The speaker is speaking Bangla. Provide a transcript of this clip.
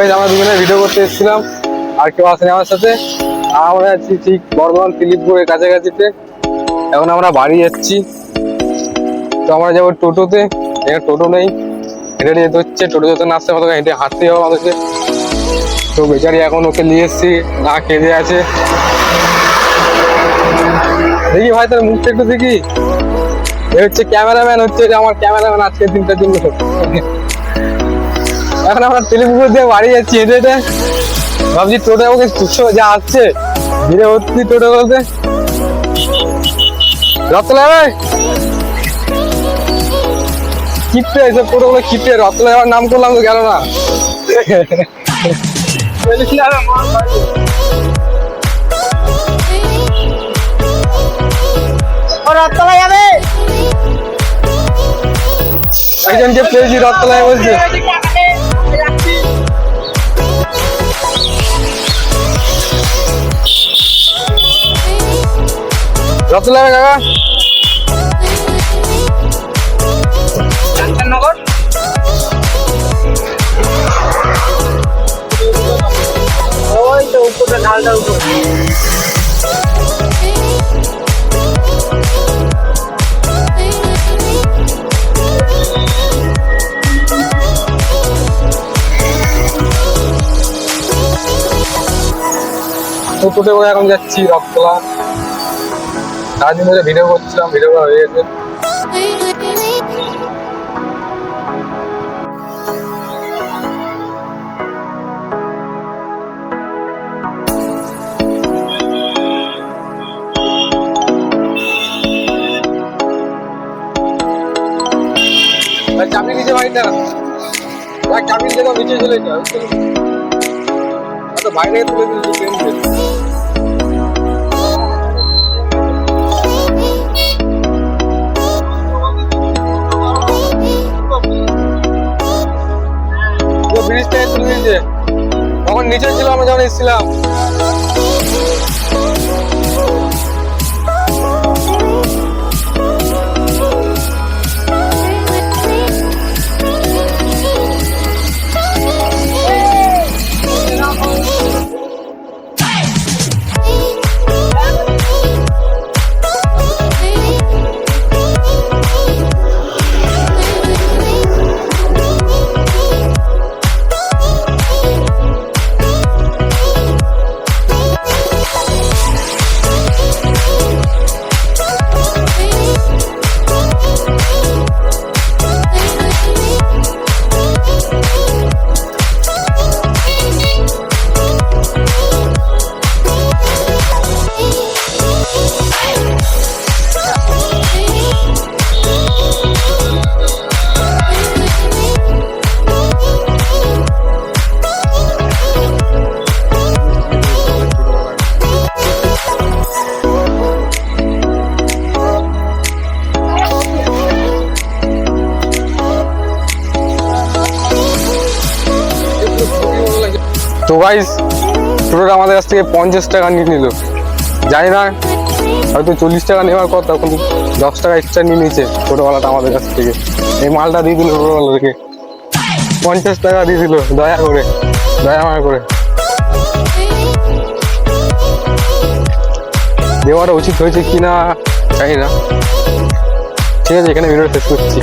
ভাই আমরা দুজনে ভিডিও করতে এসেছিলাম। আর কেউ আসেনি আমার সাথে। আর আমরা আছি ঠিক বর্ধমান, ফিলিপপুরের কাছাকাছিতে। এখন আমরা বাড়ি যাচ্ছি। তো আমরা যাব টোটোতে। এখানে টোটো নেই। হেঁটে যেতে হচ্ছে। টোটো যত না আসতে আমাদের হেঁটে হাঁটতে হবে আমাদেরকে তো বেচারি এখন ওকে নিয়ে এসেছি। না কেঁদে আছে। দেখি ভাই, তার মুখটা একটু দেখি। এ হচ্ছে ক্যামেরাম্যান হচ্ছে। আমার ক্যামেরাম্যান আজকে দিনটার জন্য। এখন আমরা তেলেপুকুর দিয়ে বাড়ি যাচ্ছি হেঁটে হেঁটে ভাবছি টোটো আমাকে তুচ্ছ যা আসছে ধীরে ভর্তি টোটো বলতে রতলা কিপটে এসব টোটোগুলো কিপটে রতলা যাওয়ার নাম করলাম তো গেল না? ও রথতলা যাবে একজনকে পেয়েছি রতলায় বলছে। রতলা কাকা? কাঞ্চননগর ওই তো উপরে ঢালটার উপরে। তো করে এখন যাচ্ছি রতলা সারাদিন ধরে ভিডিও করছিলাম, ভিডিও করা হয়ে গেছে। চাবি নিচে বাড়িটা চাবি নিচে নিচে চলে যাও বাইরে তুলে দিয়েছি পুরো ব্রিজটা তুলে তখন নিচে ছিল আমরা যখন এসেছিলাম। তো গাইস টোটোটা আমাদের কাছ থেকে পঞ্চাশ টাকা নিয়ে নিল। জানি না, হয়তো চল্লিশ টাকা নেওয়ার কথা, কিন্তু দশ টাকা এক্সট্রা নিয়ে নিয়েছে টোটোওয়ালাটা আমাদের কাছ থেকে। এই মালটা দিয়ে দিল টোটোওয়ালাদেরকে পঞ্চাশ টাকা দিয়ে দিল, দয়া করে, দয়া মায়া করে। দেওয়াটা উচিত হয়েছে কি না জানি না। ঠিক আছে, এখানে ভিডিওটা শেষ করছি।